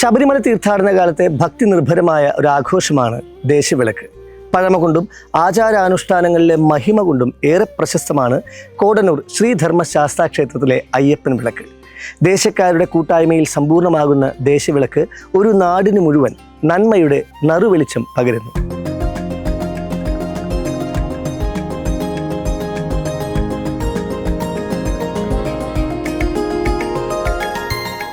ശബരിമല തീർത്ഥാടന കാലത്തെ ഭക്തി നിർഭരമായ ഒരു ആഘോഷമാണ് ദേശവിളക്ക്. പഴമ കൊണ്ടും ആചാരാനുഷ്ഠാനങ്ങളിലെ മഹിമ കൊണ്ടും ഏറെ പ്രശസ്തമാണ് കോടനൂർ ശ്രീധർമ്മശാസ്ത്ര ക്ഷേത്രത്തിലെ അയ്യപ്പൻ വിളക്ക്. ദേശക്കാരുടെ കൂട്ടായ്മയിൽ സമ്പൂർണമാകുന്ന ദേശവിളക്ക് ഒരു നാടിന് മുഴുവൻ നന്മയുടെ നറുവെളിച്ചം പകരുന്നു.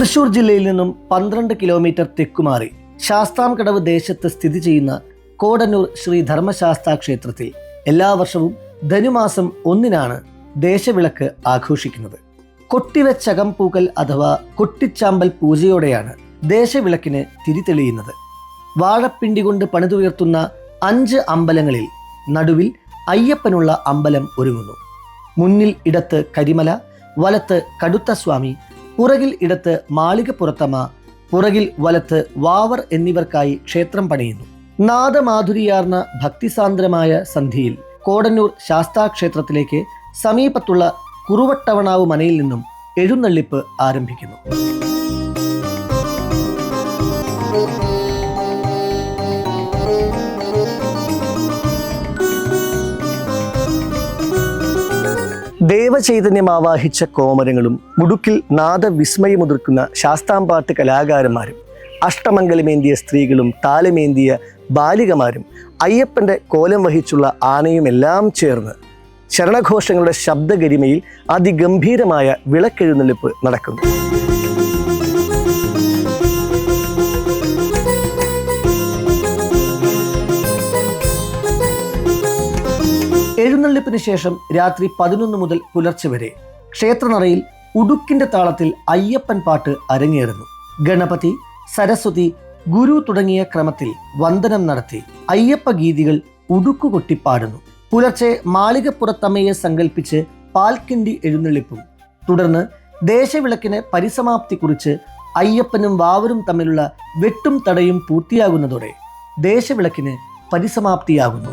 തൃശൂർ ജില്ലയിൽ നിന്നും പന്ത്രണ്ട് കിലോമീറ്റർ തെക്കുമാറി ശാസ്താംകടവ് ദേശത്ത് സ്ഥിതി ചെയ്യുന്ന കോടന്നൂർ ശ്രീ ധർമ്മശാസ്താ ക്ഷേത്രത്തിൽ എല്ലാ വർഷവും ധനുമാസം ഒന്നിനാണ് ദേശവിളക്ക് ആഘോഷിക്കുന്നത്. കൊട്ടിവെച്ചകം പൂക്കൽ അഥവാ കൊട്ടിച്ചാമ്പൽ പൂജയോടെയാണ് ദേശവിളക്കിന് തിരിതെളിയുന്നത് വാഴപ്പിണ്ടി കൊണ്ട് പണിതുയർത്തുന്ന അഞ്ച് അമ്പലങ്ങളിൽ നടുവിൽ അയ്യപ്പനുള്ള അമ്പലം ഒരുങ്ങുന്നു. മുന്നിൽ ഇടത്ത് കരിമല വലത്ത് കടുത്ത സ്വാമി പുറകിൽ ഇടത്ത് മാളികപ്പുറത്തമ്മ പുറകിൽ വലത്ത് വാവർ എന്നിവർക്കായി ക്ഷേത്രം പണിയുന്നു. നാദമാധുരിയാർന്ന ഭക്തിസാന്ദ്രമായ സന്ധിയിൽ കോടന്നൂർ ശാസ്താ ക്ഷേത്രത്തിലേക്ക് സമീപത്തുള്ള കുറുവട്ടവണാവ് മനയിൽ നിന്നും എഴുന്നള്ളിപ്പ് ആരംഭിക്കുന്നു. ദേവചൈതന്യം ആവാഹിച്ച കോമരങ്ങളും മുടുക്കിൽ നാദവിസ്മയമുതിർക്കുന്ന ശാസ്താംപാട്ട് കലാകാരന്മാരും അഷ്ടമംഗലമേന്തിയ സ്ത്രീകളും താലമേന്തിയ ബാലികമാരും അയ്യപ്പന്റെ കോലം വഹിച്ചുള്ള ആനയുമെല്ലാം ചേർന്ന് ശരണഘോഷങ്ങളുടെ ശബ്ദഗരിമയിൽ അതിഗംഭീരമായ വിളക്കെഴുന്നള്ളിപ്പ് നടക്കുന്നു. എഴുന്നള്ളിപ്പിന് ശേഷം രാത്രി പതിനൊന്ന് മുതൽ പുലർച്ചെ വരെ ക്ഷേത്രനറയിൽ ഉടുക്കിന്റെ താളത്തിൽ അയ്യപ്പൻ പാട്ട് അരങ്ങേറുന്നു. ഗണപതി സരസ്വതി ഗുരു തുടങ്ങിയ ക്രമത്തിൽ വന്ദനം നടത്തി അയ്യപ്പ ഗീതികൾ ഉടുക്കുകൊട്ടി പാടുന്നു. പുലർച്ചെ മാളികപ്പുറത്തമ്മയെ സങ്കല്പിച്ച് പാൽക്കിണ്ടി എഴുന്നള്ളിപ്പും. തുടർന്ന് ദേശവിളക്കിന് പരിസമാപ്തി കുറിച്ച് അയ്യപ്പനും വാവരും തമ്മിലുള്ള വെട്ടും തടയും പൂർത്തിയാകുന്നതോടെ ദേശവിളക്കിന് പരിസമാപ്തിയാകുന്നു.